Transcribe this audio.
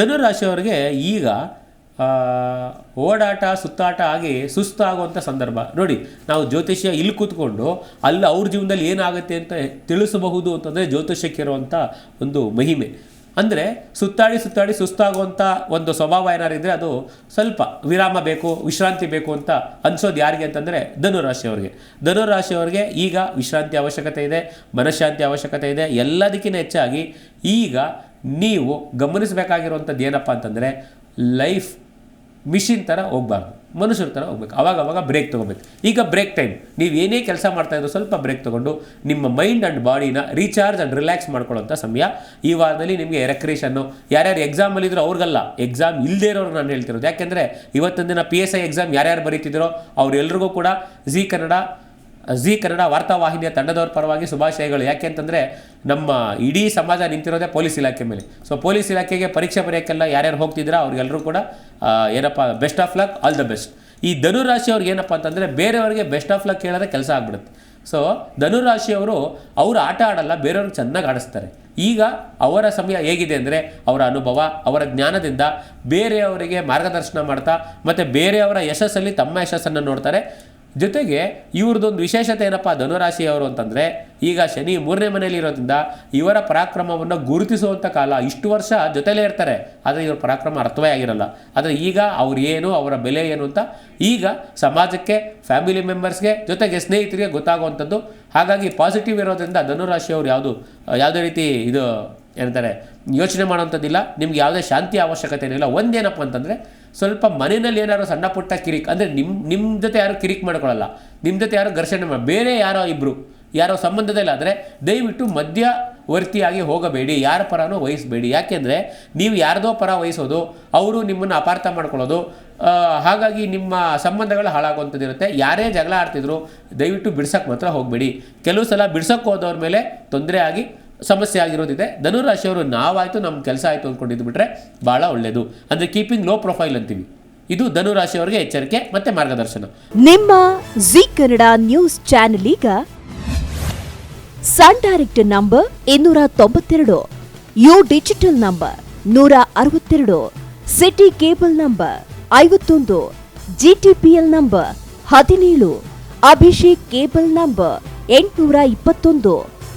ಧನುರಾಶಿಯವರಿಗೆ ಈಗ ಓಡಾಟ, ಸುತ್ತಾಟ ಆಗಿ ಸುಸ್ತಾಗುವಂಥ ಸಂದರ್ಭ. ನೋಡಿ, ನಾವು ಜ್ಯೋತಿಷ್ಯ ಇಲ್ಲಿ ಕೂತ್ಕೊಂಡು ಅಲ್ಲಿ ಅವ್ರ ಜೀವನದಲ್ಲಿ ಏನಾಗುತ್ತೆ ಅಂತ ತಿಳಿಸಬಹುದು ಅಂತಂದರೆ ಜ್ಯೋತಿಷ್ಯಕ್ಕೆ ಇರುವಂಥ ಒಂದು ಮಹಿಮೆ. ಅಂದರೆ ಸುತ್ತಾಡಿ ಸುತ್ತಾಡಿ ಸುಸ್ತಾಗುವಂಥ ಒಂದು ಸ್ವಭಾವ ಏನಾರಿದ್ರೆ ಅದು ಸ್ವಲ್ಪ ವಿರಾಮ ಬೇಕು, ವಿಶ್ರಾಂತಿ ಬೇಕು ಅಂತ ಅನ್ಸೋದು ಯಾರಿಗೆ ಅಂತಂದರೆ ಧನುರಾಶಿಯವರಿಗೆ. ಧನುರಾಶಿಯವರಿಗೆ ಈಗ ವಿಶ್ರಾಂತಿ ಅವಶ್ಯಕತೆ ಇದೆ, ಮನಃಶಾಂತಿ ಅವಶ್ಯಕತೆ ಇದೆ, ಎಲ್ಲದಕ್ಕಿಂತ ಹೆಚ್ಚಾಗಿ ಈಗ ನೀವು ಗಮನಿಸಬೇಕಾಗಿರುವಂಥದ್ದು ಏನಪ್ಪ ಅಂತಂದರೆ ಲೈಫ್ ಮಿಷಿನ್ ಥರ ಹೋಗ್ಬಾರ್ದು. ಮನುಷ್ಯರ ಥರ ಹೋಗ್ಬೇಕು. ಅವಾಗ ಅವಾಗ ಬ್ರೇಕ್ ತೊಗೋಬೇಕು. ಈಗ ಬ್ರೇಕ್ ಟೈಮ್ ನೀವು ಏನೇ ಕೆಲಸ ಮಾಡ್ತಾ ಇದ್ರು ಸ್ವಲ್ಪ ಬ್ರೇಕ್ ತೊಗೊಂಡು ನಿಮ್ಮ ಮೈಂಡ್ ಆ್ಯಂಡ್ ಬಾಡಿನ ರೀಚಾರ್ಜ್ ಆ್ಯಂಡ್ ರಿಲ್ಯಾಕ್ಸ್ ಮಾಡ್ಕೊಳ್ಳೋಂಥ ಸಮಯ. ಈ ವಾರದಲ್ಲಿ ನಿಮಗೆ ರೆಕ್ರೇಷನ್ನು ಯಾರ್ಯಾರು ಎಕ್ಸಾಮಲ್ಲಿದ್ರು ಅವ್ರಿಗಲ್ಲ. ಎಕ್ಸಾಮ್ ಇಲ್ಲದೇ ಇರೋರು ನಾನು ಹೇಳ್ತಿರೋದು. ಯಾಕೆಂದರೆ ಇವತ್ತೊಂದಿನ ಪಿ ಎಸ್ ಐ ಎಕ್ಸಾಮ್ ಯಾರ್ಯಾರು ಬರೀತಿದ್ರೋ ಅವರೆಲ್ಲರಿಗೂ ಕೂಡ ಜಿ ಕನ್ನಡ ಜಿ ಕನ್ನಡ ವಾರ್ತಾವಾಹಿನಿಯ ತಂಡದವ್ರ ಪರವಾಗಿ ಶುಭಾಶಯಗಳು. ಯಾಕೆ ಅಂತಂದರೆ ನಮ್ಮ ಇಡೀ ಸಮಾಜ ನಿಂತಿರೋದೇ ಪೊಲೀಸ್ ಇಲಾಖೆ ಮೇಲೆ. ಸೊ ಪೊಲೀಸ್ ಇಲಾಖೆಗೆ ಪರೀಕ್ಷೆ ಬರೆಯೋಕ್ಕೆಲ್ಲ ಯಾರ್ಯಾರು ಹೋಗ್ತಿದ್ದೀರಾ ಅವ್ರಿಗೆಲ್ಲರೂ ಕೂಡ ಏನಪ್ಪ best of luck all the best ಈ ಧನುರಾಶಿಯವ್ರಿಗೆ ಏನಪ್ಪ ಅಂತಂದರೆ ಬೇರೆಯವರಿಗೆ ಬೆಸ್ಟ್ ಆಫ್ ಲಕ್ ಹೇಳಿದ್ರೆ ಕೆಲಸ ಆಗ್ಬಿಡುತ್ತೆ. ಸೊ ಧನುರಾಶಿಯವರು ಅವರು ಆಟ ಆಡಲ್ಲ ಬೇರೆಯವ್ರಿಗೆ ಚೆನ್ನಾಗಿ ಆಡಿಸ್ತಾರೆ. ಈಗ ಅವರ ಸಮಯ ಹೇಗಿದೆ ಅಂದರೆ ಅವರ ಅನುಭವ, ಅವರ ಜ್ಞಾನದಿಂದ ಬೇರೆಯವರಿಗೆ ಮಾರ್ಗದರ್ಶನ ಮಾಡ್ತಾ, ಮತ್ತು ಬೇರೆಯವರ ಯಶಸ್ಸಲ್ಲಿ ತಮ್ಮ ಯಶಸ್ಸನ್ನು ನೋಡ್ತಾರೆ. ಜೊತೆಗೆ ಇವ್ರದ್ದೊಂದು ವಿಶೇಷತೆ ಏನಪ್ಪ ಧನುರಾಶಿಯವರು ಅಂತಂದರೆ, ಈಗ ಶನಿ ಮೂರನೇ ಮನೆಯಲ್ಲಿ ಇರೋದ್ರಿಂದ ಇವರ ಪರಾಕ್ರಮವನ್ನು ಗುರುತಿಸುವಂಥ ಕಾಲ ಇಷ್ಟು ವರ್ಷ ಜೊತೆಲೇ ಇರ್ತಾರೆ. ಆದರೆ ಇವರ ಪರಾಕ್ರಮ ಅರ್ಥವೇ ಆಗಿರಲ್ಲ. ಆದರೆ ಈಗ ಅವ್ರು ಏನು, ಅವರ ಬೆಲೆ ಏನು ಅಂತ ಈಗ ಸಮಾಜಕ್ಕೆ ಫ್ಯಾಮಿಲಿ ಮೆಂಬರ್ಸ್ಗೆ ಜೊತೆಗೆ ಸ್ನೇಹಿತರಿಗೆ ಗೊತ್ತಾಗುವಂಥದ್ದು. ಹಾಗಾಗಿ ಪಾಸಿಟಿವ್ ಇರೋದ್ರಿಂದ ಧನುರಾಶಿಯವರು ಯಾವುದು, ಯಾವುದೇ ರೀತಿ ಇದು ಏನಂತಾರೆ, ಯೋಚನೆ ಮಾಡೋವಂಥದ್ದಿಲ್ಲ, ನಿಮ್ಗೆ ಯಾವುದೇ ಶಾಂತಿ ಅವಶ್ಯಕತೆ ಏನಿಲ್ಲ. ಒಂದೇನಪ್ಪ ಅಂತಂದರೆ, ಸ್ವಲ್ಪ ಮನೆಯಲ್ಲಿ ಏನಾದ್ರು ಸಣ್ಣ ಪುಟ್ಟ ಕಿರಿಕ್, ಅಂದರೆ ನಿಮ್ಮ ನಿಮ್ಮ ಜೊತೆ ಯಾರು ಕಿರಿಕ್ ಮಾಡ್ಕೊಳ್ಳಲ್ಲ ನಿಮ್ಮ ಜೊತೆ ಯಾರು ಘರ್ಷಣೆ ಮಾಡಿ ಬೇರೆ ಯಾರೋ ಇಬ್ಬರು ಯಾರೋ ಸಂಬಂಧದಲ್ಲಿ ಆದರೆ ದಯವಿಟ್ಟು ಮಧ್ಯವರ್ತಿಯಾಗಿ ಹೋಗಬೇಡಿ, ಯಾರ ಪರನೂ ವಹಿಸಬೇಡಿ. ಯಾಕೆಂದರೆ, ನೀವು ಯಾರದೋ ಪರ ವಹಿಸೋದು, ಅವರು ನಿಮ್ಮನ್ನು ಅಪಾರ್ಥ ಮಾಡ್ಕೊಳ್ಳೋದು ಹಾಗಾಗಿ ನಿಮ್ಮ ಸಂಬಂಧಗಳು ಹಾಳಾಗುವಂಥದ್ದಿರುತ್ತೆ ಯಾರೇ ಜಗಳ ಆಡ್ತಿದ್ರು, ದಯವಿಟ್ಟು ಬಿಡ್ಸೋಕ್ಕೆ ಮಾತ್ರ ಹೋಗಬೇಡಿ. ಕೆಲವು ಸಲ ಬಿಡ್ಸೋಕ್ಕೆ ಹೋದವ್ರ ಮೇಲೆ ತೊಂದರೆ ಆಗಿ ಸಮಸ್ಯೆ ಆಗಿರೋದಿದೆ. ಧನುರಾಶಿಯವರು ನಾವಾಯಿತು ನಮ್ಮ ಕೆಲಸ ಆಯಿತು ಅಂದ್ಕೊಂಡಿದ್ದು ಬಿಟ್ಟರೆ ಭಾಳ ಒಳ್ಳೆಯದು ಅಂದರೆ ಕೀಪಿಂಗ್ ಲೋ ಪ್ರೊಫೈಲ್ ಅಂತೀವಿ. ಇದು ಧನುರಾಶಿಯವರಿಗೆ ಎಚ್ಚರಿಕೆ ಮತ್ತು ಮಾರ್ಗದರ್ಶನ. ನಿಮ್ಮ ಜಿ ಕನ್ನಡ ನ್ಯೂಸ್ ಚಾನೆಲ್ ಈಗ ಸನ್ ಡೈರೆಕ್ಟ್ ನಂಬರ್ ಇನ್ನೂರ ತೊಂಬತ್ತೆರಡು ಯು ಡಿಜಿಟಲ್ ನಂಬರ್ ನೂರ ಅರವತ್ತೆರಡು ಸಿಟಿ ಕೇಬಲ್ ನಂಬರ್ ಐವತ್ತೊಂದು. ಜಿಟಿಪಿಎಲ್ ನಂಬರ್ ಹದಿನೇಳು. ಅಭಿಷೇಕ್ ಕೇಬಲ್ ನಂಬರ್ ಎಂಟುನೂರ ಇಪ್ಪತ್ತೊಂದು